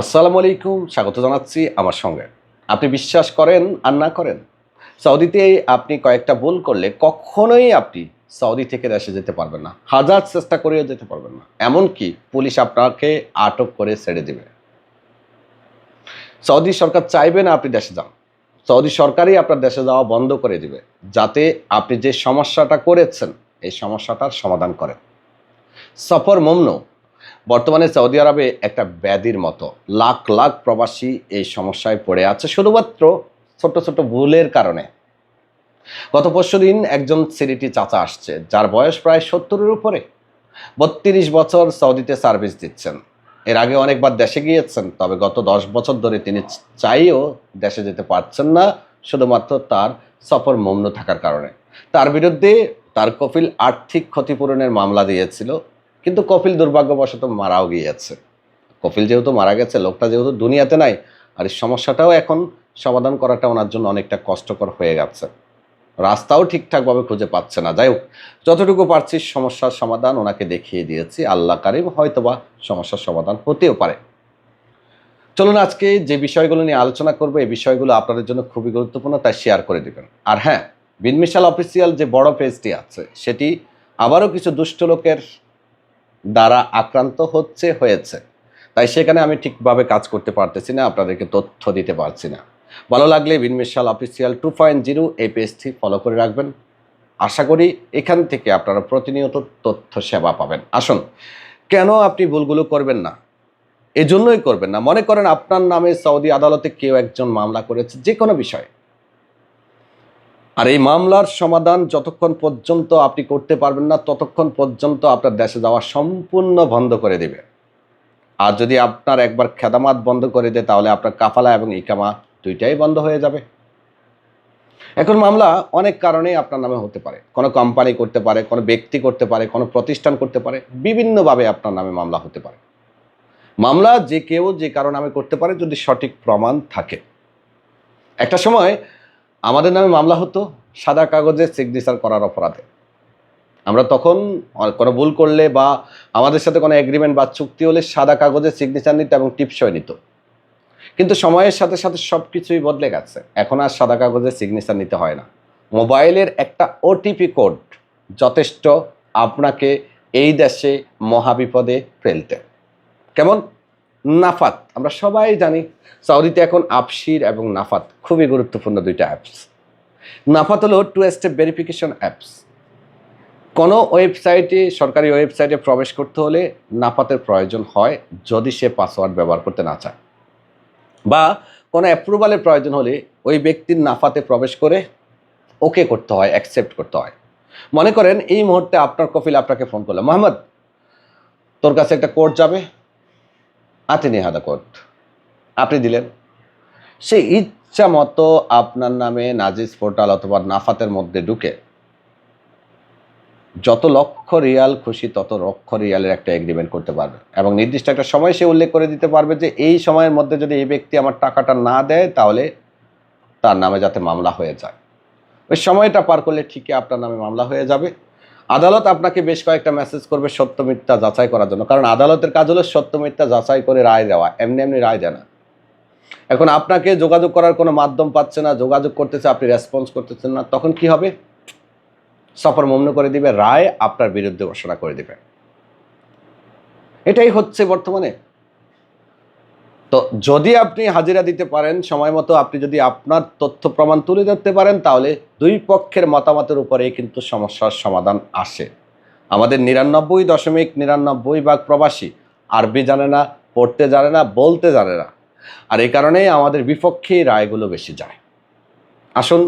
আসসালামু আলাইকুম, স্বাগত জানাচ্ছি আমার সঙ্গে। আপনি বিশ্বাস করেন আর না করেন? সৌদিতে আপনি কয়েকটা ভুল করলে কখনোই আপনি সৌদি থেকে দেশে যেতে পারবেন না। হাজার চেষ্টা করেও যেতে পারবেন না। এমনকি পুলিশ আপনাকে আটক করে ছেড়ে দেবে। সৌদি সরকার চাইবে না আপনি দেশে যান। সৌদি সরকারই আপনার দেশে যাওয়া বন্ধ করে দিবে, যাতে আপনি যে সমস্যাটা করেছেন, এই সমস্যাটার সমাধান করেন। সফর মমনু বর্তমানে সৌদি আরবে একটা ব্যাধির মতো লাখ লাখ প্রবাসী এই সমস্যায় পড়ে আছে, শুধুমাত্র ছোট ছোট ভুলের কারণে। গত পরশু দিন একজন সিরিটি চাচা আসছে, যার বয়স প্রায় সত্তরের উপরে। বত্রিশ বছর সৌদিতে সার্ভিস দিচ্ছেন। এর আগে অনেকবার দেশে গিয়েছেন, তবে গত দশ বছর ধরে তিনি চাইও দেশে যেতে পারছেন না, শুধুমাত্র তার সফর মগ্ন থাকার কারণে। তার বিরুদ্ধে তার কপিল আর্থিক ক্ষতিপূরণের মামলা দিয়েছিল। কিন্তু কপিল দুর্ভাগ্যবশত মারাও গিয়েছে। কপিল যেহেতু মারা গেছে, লোকটা যেহেতু দুনিয়াতে নাই, আর এই সমস্যাটাও এখন সমাধান করাটা ওনার জন্য অনেকটা কষ্টকর হয়ে গেছে রাস্তাও ঠিকঠাকভাবে খুঁজে পাচ্ছে না। যাই হোক, যতটুকু পারছি সমস্যার সমাধান ওনাকে দেখিয়ে দিয়েছি। আল্লাহ কারিম হয়তোবা সমস্যার সমাধান হতেও পারে। চলুন আজকে যে বিষয়গুলো নিয়ে আলোচনা করব, এই বিষয়গুলো আপনাদের জন্য খুবই গুরুত্বপূর্ণ, তাই শেয়ার করে দেবেন। আর হ্যাঁ বিনমিশাল অফিসিয়াল যে বড় পেজটি আছে, সেটি আবারও কিছু দুষ্ট লোকের দ্বারা আক্রান্ত হচ্ছে, হয়েছে। তাই সেখানে আমি ঠিকভাবে কাজ করতে পারতেছি না, আপনাদেরকে তথ্য দিতে পারছি না। ভালো লাগলে বিনমিশাল অফিসিয়াল টু পয়েন্ট জিরো এই পেজটি ফলো করে রাখবেন। আশা করি এখান থেকে আপনারা প্রতিনিয়ত তথ্য সেবা পাবেন। আসুন, কেন আপনি ভুলগুলো করবেন না? এজন্যই করবেন না। মনে করেন আপনার নামে সৌদি আদালতে কেউ একজন মামলা করেছে যে কোনো বিষয়ে। আর এই মামলার সমাধান যতক্ষণ পর্যন্ত আপনি করতে পারবেন না, ততক্ষণ পর্যন্ত আপনার দেশে যাওয়া সম্পূর্ণ বন্ধ করে দেবে। আর যদি আপনার একবার খেদামাত বন্ধ করে দেয়, তাহলে আপনার কাফালা এবং ইকামা দুইটাই বন্ধ হয়ে যাবে। এখন মামলা অনেক কারণেই আপনার নামে হতে পারে। কোনো কোম্পানি করতে পারে, কোনো ব্যক্তি করতে পারে, কোনো প্রতিষ্ঠান করতে পারে, বিভিন্নভাবে আপনার নামে মামলা হতে পারে। মামলা যে কেউ যে কারও নামে করতে পারে যদি সঠিক প্রমাণ থাকে। একটা সময় আমাদের নামে মামলা হতো সাদা কাগজে সিগনেচার করার অপরাধে। আমরা তখন কোনো ভুল করলে বা আমাদের সাথে কোনো এগ্রিমেন্ট বা চুক্তি হলে সাদা কাগজে সিগনেচার নিত এবং টিপসই নিত। কিন্তু সময়ের সাথে সাথে সব কিছুই বদলে গেছে। এখন আর সাদা কাগজে সিগনেচার নিতে হয় না। মোবাইলের একটা ওটিপি কোড যথেষ্ট আপনাকে এই দেশে মহাবিপদে ফেলতে। কেমন? নাফাত। আমরা সবাই জানি সৌদিতে এখন আপসির এবং নাফাত খুবই গুরুত্বপূর্ণ দুইটা অ্যাপস। নাফাত হলো টু স্টেপ ভেরিফিকেশন অ্যাপস। কোনো ওয়েবসাইটে, সরকারি ওয়েবসাইটে প্রবেশ করতে হলে নাফাতের প্রয়োজন হয় যদি সে পাসওয়ার্ড ব্যবহার করতে না চায়। বা কোনো অ্যাপ্রুভালের প্রয়োজন হলে ওই ব্যক্তির নাফাতে প্রবেশ করে ওকে করতে হয়, অ্যাকসেপ্ট করতে হয়। মনে করেন এই মুহূর্তে আপনার কফিল আপনাকে ফোন করল, মোহাম্মদ, তোর কাছে একটা কোড যাবে। আতিনি হাদা কোড আপনি দিলেন। সে ইচ্ছা মতো আপনার নামে নাজিস পোর্টাল অথবা নাফাতের মধ্যে ঢুকে যত লক্ষ রিয়াল খুশি তত লক্ষ রিয়ালের একটা এগ্রিমেন্ট করতে পারবে এবং নির্দিষ্ট একটা সময় সে উল্লেখ করে দিতে পারবে যে এই সময়ের মধ্যে যদি এই ব্যক্তি আমার টাকাটা না দেয়, তাহলে তার নামে যাতে মামলা হয়ে যায়। ওই সময়টা পার করলে ঠিকই আপনার নামে মামলা হয়ে যাবে। আদালত আপনাকে বেশ কয়েকটা মেসেজ করবে সত্য মিথ্যা যাচাই করার জন্য। কারণ আদালতের কাজ হলো সত্য মিথ্যা যাচাই করে রায় দেওয়া, এমনি এমনি রায় দেয় না এখন আপনাকে যোগাযোগ করার কোনো মাধ্যম পাচ্ছে না, যোগাযোগ করতেছে, আপনি রেসপন্স করতেছেন না, তখন কি হবে? সফর মম্ন করে দিবে, রায় আপনার বিরুদ্ধে ঘোষণা করে দিবে। এটাই হচ্ছে বর্তমানে। তো যদি আপনি হাজিরা দিতে পারেন, সময় মতো আপনি যদি আপনার তথ্য প্রমাণ তুলে ধরতে পারেন, তাহলে দুই পক্ষের মতামতের উপরেই কিন্তু সমস্যার সমাধান আসে। আমাদের নিরানব্বই দশমিক নিরানব্বই ভাগ প্রবাসী আরবি জানে না, পড়তে জানে না, বলতে জানে না। আর এই কারণেই আমাদের বিপক্ষেই রায়গুলো বেশি যায়। আসুন,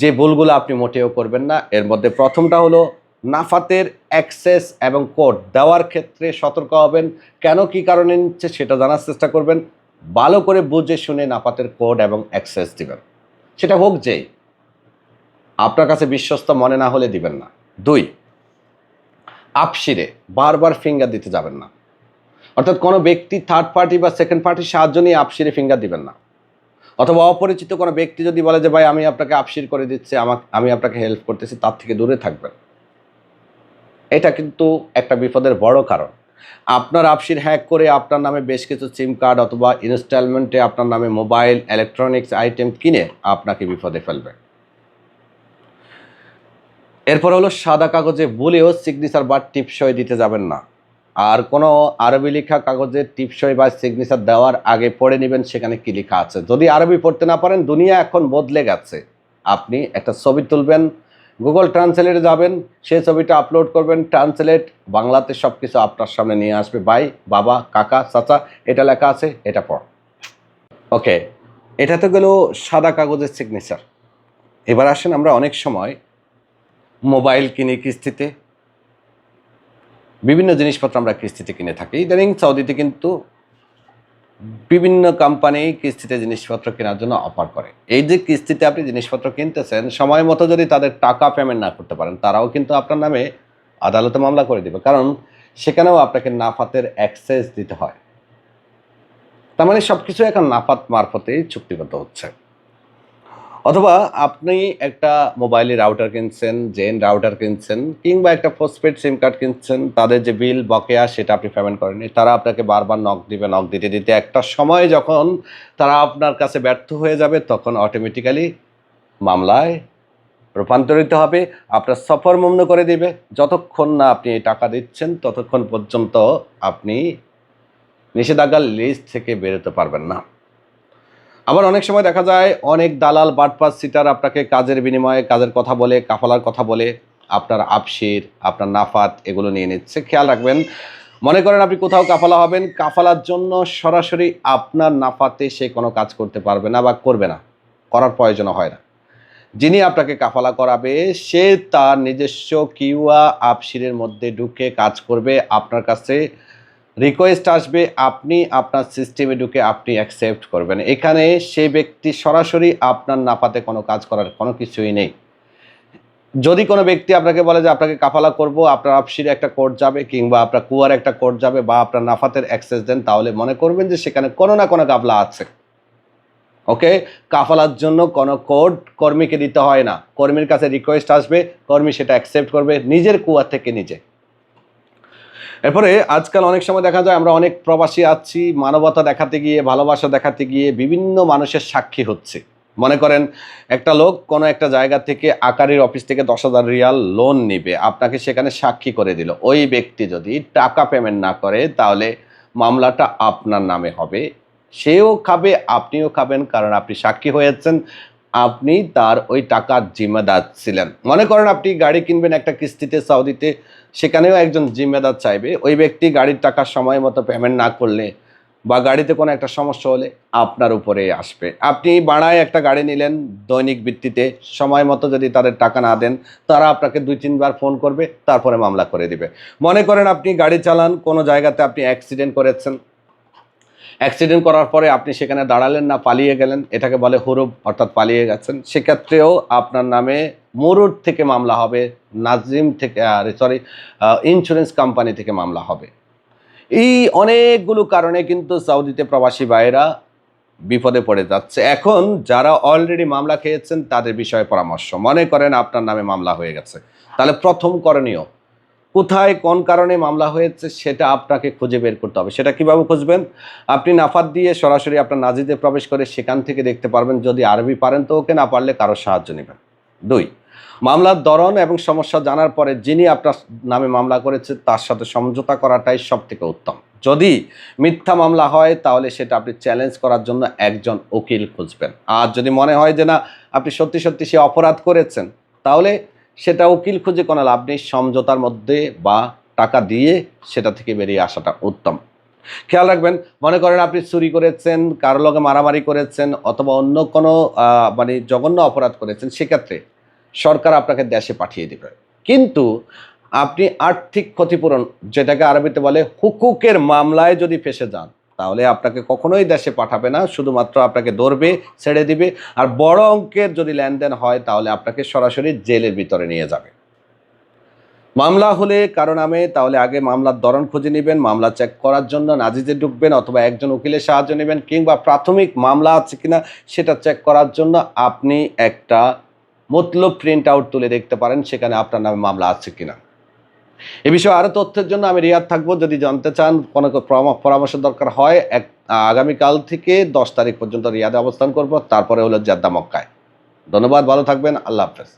যে ভুলগুলো আপনি মোটেও করবেন না, এর মধ্যে প্রথমটা হলো, নাফাতের অ্যাক্সেস এবং কোড দেওয়ার ক্ষেত্রে সতর্ক হবেন। কেন কি কারণে নিচ্ছে সেটা জানার চেষ্টা করবেন। ভালো করে বুঝে শুনে নাপাতের কোড এবং অ্যাক্সেস দিবেন। সেটা হোক যে আপনার কাছে বিশ্বস্ত মনে না হলে দিবেন না। দুই, আপসিরে বারবার ফিঙ্গার দিতে যাবেন না। অর্থাৎ কোনো ব্যক্তি থার্ড পার্টি বা সেকেন্ড পার্টির সাহায্য নিয়ে আপসিরে ফিঙ্গার দিবেন না। অথবা অপরিচিত কোনো ব্যক্তি যদি বলে যে, ভাই, আমি আপনাকে আপসির করে দিচ্ছি, আমাকে, আমি আপনাকে হেল্প করতেছি, তার থেকে দূরে থাকবেন। এটা কিন্তু একটা বিপদের বড় কারণ। আপনার আপসির হ্যাক করে আপনার নামে বেশ কিছু সিম কার্ড অথবা ইনস্টলমেন্টে আপনার নামে মোবাইল ইলেকট্রনিক্স আইটেম কিনে আপনাকে বিপদে ফেলবে। এরপর হলো সাদা কাগজে বলেও সিগনেচার বা টিপসই দিতে যাবেন না। আর কোনো আরবি লেখা কাগজে টিপসই বা সিগনেচার দেওয়ার আগে পড়ে নেবেন, সেখানে কি লেখা আছে? যদি আরবি পড়তে না পারেন, দুনিয়া এখন বদলে গেছে। আপনি একটা ছবি তুলবেন গুগল ট্রান্সলেটে যাবেন, সেই ছবিটা আপলোড করবেন ট্রান্সলেট বাংলাতে সব কিছু আপনার সামনে নিয়ে আসবে। ভাই, বাবা, কাকা, চাচা, এটা লেখা আছে, এটা পড়। ওকে এটা তো গেল সাদা কাগজের সিগনেচার এবার আসেন আমরা অনেক সময় মোবাইল কিনি কিস্তিতে। বিভিন্ন জিনিসপত্র আমরা কিস্তিতে কিনে থাকি। ইদানিং সৌদিতে কিন্তু বিভিন্ন কোম্পানি কিস্তিতে জিনিসপত্র কেনার জন্য অফার করে। এই যে কিস্তিতে আপনি জিনিসপত্র কিনতেছেন, সময় মতো যদি তাদের টাকা পেমেন্ট না করতে পারেন, তারাও কিন্তু আপনার নামে আদালতে মামলা করে দেবে। কারণ সেখানেও আপনাকে নাফাতের অ্যাক্সেস দিতে হয়। তার মানে সব কিছু এখন নাফাত মারফতেই চুক্তিবদ্ধ হচ্ছে। অথবা আপনি একটা মোবাইলের রাউটার কিনছেন জেন রাউটার কিনছেন, কিংবা একটা পোস্টপেড সিম কার্ড কিনছেন, তাদের যে বিল বকেয়া সেটা আপনি পেমেন্ট করেননি তারা আপনাকে বারবার নক দিবে নক দিতে দিতে একটা সময় যখন তারা আপনার কাছে ব্যর্থ হয়ে যাবে, তখন অটোমেটিক্যালি মামলায় রূপান্তরিত হবে, আপনার সফর মগ্ন করে দিবে। যতক্ষণ না আপনি এই টাকা দিচ্ছেন, ততক্ষণ পর্যন্ত আপনি নিষেধাজ্ঞার লিস্ট থেকে বেরোতে পারবেন না। আবার অনেক সময় দেখা যায় অনেক দালাল, বাটপাস সিটার আপনাকে কাজের বিনিময়ে কাজের কথা বলে, কাফালার কথা বলে, আপনার আপসির, আপনার নাফাত এগুলো নিয়ে নিচ্ছে। খেয়াল রাখবেন, মনে করেন আপনি কোথাও কাফালা হবেন, কাফালার জন্য সরাসরি আপনার নাফাতে সে কোনো কাজ করতে পারবে না বা করবে না, করার প্রয়োজন হয় না। যিনি আপনাকে কাফালা করাবে, সে তার নিজস্ব কিউয়া আপসিরের মধ্যে ঢুকে কাজ করবে, আপনার কাছে রিকোয়েস্ট আসবে, আপনি আপনার সিস্টেমে ঢুকে আপনি অ্যাকসেপ্ট করবেন। এখানে সে ব্যক্তি সরাসরি আপনার নাপাতে কোনো কাজ করার কোনো কিছুই নেই। যদি কোনো ব্যক্তি আপনাকে বলে যে, আপনাকে কাফালা করব, আপনার আপসিরে একটা কোড যাবে কিংবা আপনার কুয়ার একটা কোড যাবে বা আপনার নাফাতের অ্যাক্সেস দেন, তাহলে মনে করবেন যে, সেখানে কোনো না কোনো গাবলা আছে। ওকে? কাফালার জন্য কোনো কোড কর্মীকে দিতে হয় না। কর্মীর কাছে রিকোয়েস্ট আসবে, কর্মী সেটা অ্যাকসেপ্ট করবে নিজের কুয়া থেকে নিজে। এরপরে আজকাল অনেক সময় দেখা যায় আমরা অনেক প্রবাসী আছি, মানবতা দেখাতে গিয়ে, ভালোবাসা দেখাতে গিয়ে বিভিন্ন মানুষের সাক্ষী হচ্ছে। মনে করেন, একটা লোক কোনো একটা জায়গা থেকে আকারের অফিস থেকে দশ হাজার রিয়াল লোন নিবে, আপনাকে সেখানে সাক্ষী করে দিল। ওই ব্যক্তি যদি টাকা পেমেন্ট না করে, তাহলে মামলাটা আপনার নামে হবে। সেও খাবে, আপনিও খাবেন, কারণ আপনি সাক্ষী হয়েছেন। আপনি তার ওই টাকার জিম্মেদার ছিলেন। মনে করেন আপনি গাড়ি কিনবেন একটা কিস্তিতে সৌদিতে, সেখানেও একজন জিম্মেদার চাইবে। ওই ব্যক্তি গাড়ির টাকা সময় মতো পেমেন্ট না করলে বা গাড়িতে কোনো একটা সমস্যা হলে আপনার উপরে আসবে। আপনি বাড়ায় একটা গাড়ি নিলেন দৈনিক ভিত্তিতে, সময় মতো যদি তাদের টাকা না দেন, তারা আপনাকে দুই তিনবার ফোন করবে, তারপরে মামলা করে দিবে। মনে করেন আপনি গাড়ি চালান, কোনো জায়গাতে আপনি অ্যাক্সিডেন্ট করেছেন অ্যাক্সিডেন্ট করার পরে আপনি সেখানে দাঁড়ালেন না, পালিয়ে গেলেন, এটাকে বলে হুরুব অর্থাৎ পালিয়ে গেছেন। সেক্ষেত্রেও আপনার নামে মুরুদ থেকে মামলা হবে, নাজিম থেকে সরি ইন্স্যুরেন্স কোম্পানি থেকে মামলা হবে। এই অনেকগুলো কারণে কিন্তু সৌদিতে প্রবাসী ভাইয়েরা বিপদে পড়ে যাচ্ছে। এখন যারা অলরেডি মামলা খেয়েছেন, তাদের বিষয়ে পরামর্শ। মনে করেন আপনার নামে মামলা হয়ে গেছে। তাহলে প্রথম করণীয় কোথায়, কোন কারণে মামলা হয়েছে সেটা আপনাকে খুঁজে বের করতে হবে। সেটা কীভাবে খুঁজবেন? আপনি নাফাত দিয়ে সরাসরি আপনার নাজিদে প্রবেশ করে সেখান থেকে দেখতে পারবেন যদি আরবি পারেন তো ওকে না পারলে কারও সাহায্য নেবেন। দুই, মামলার ধরন এবং সমস্যা জানার পরে যিনি আপনার নামে মামলা করেছে তার সাথে সমঝোতা করাটাই সব থেকে উত্তম। যদি মিথ্যা মামলা হয় তাহলে সেটা আপনি চ্যালেঞ্জ করার জন্য একজন উকিল খুঁজবেন। আর যদি মনে হয় যে না, আপনি সত্যি সত্যি সে অপরাধ করেছেন, তাহলে সেটা উকিল খুঁজে কোনো লাভ নেই, সমঝোতার মধ্যে বা টাকা দিয়ে সেটা থেকে বেরিয়ে আসাটা উত্তম। খেয়াল রাখবেন, মনে করেন আপনি চুরি করেছেন, কারও লগে মারামারি করেছেন, অথবা অন্য কোনো মানে জঘন্য অপরাধ করেছেন, সেক্ষেত্রে সরকার আপনাকে দেশে পাঠিয়ে দেবে। কিন্তু আপনি আর্থিক ক্ষতিপূরণ, যেটাকে আরবিতে বলে হুকুকের মামলায় যদি ফেসে যান তাহলে আপনাকে কখনোই দেশে পাঠাবে না, শুধুমাত্র আপনাকে ধরবে, ছেড়ে দিবে। আর বড় অঙ্কের যদি লেনদেন হয়, তাহলে আপনাকে সরাসরি জেলের ভিতরে নিয়ে যাবে। মামলা হলে কারও নামে, তাহলে আগে মামলার ধরন খুঁজে নেবেন, মামলা চেক করার জন্য নাজিজে ঢুকবেন, অথবা একজন উকিলের সাহায্য নেবেন, কিংবা প্রাথমিক মামলা আছে কিনা, সেটা চেক করার জন্য আপনি একটা মতলব প্রিন্ট আউট তুলে দেখতে পারেন, সেখানে আপনার নামে মামলা আছে কিনা। এ বিষয়ে আরও তথ্যের জন্য আমি রিয়াদ থাকব। যদি জানতে চান, কোনো পরামর্শ দরকার হয়, এক আগামীকাল থেকে দশ তারিখ পর্যন্ত রিয়াদে অবস্থান করব, তারপরে হলো জাদ্দা মক্কায়। ধন্যবাদ, ভালো থাকবেন, আল্লাহ হাফেজ।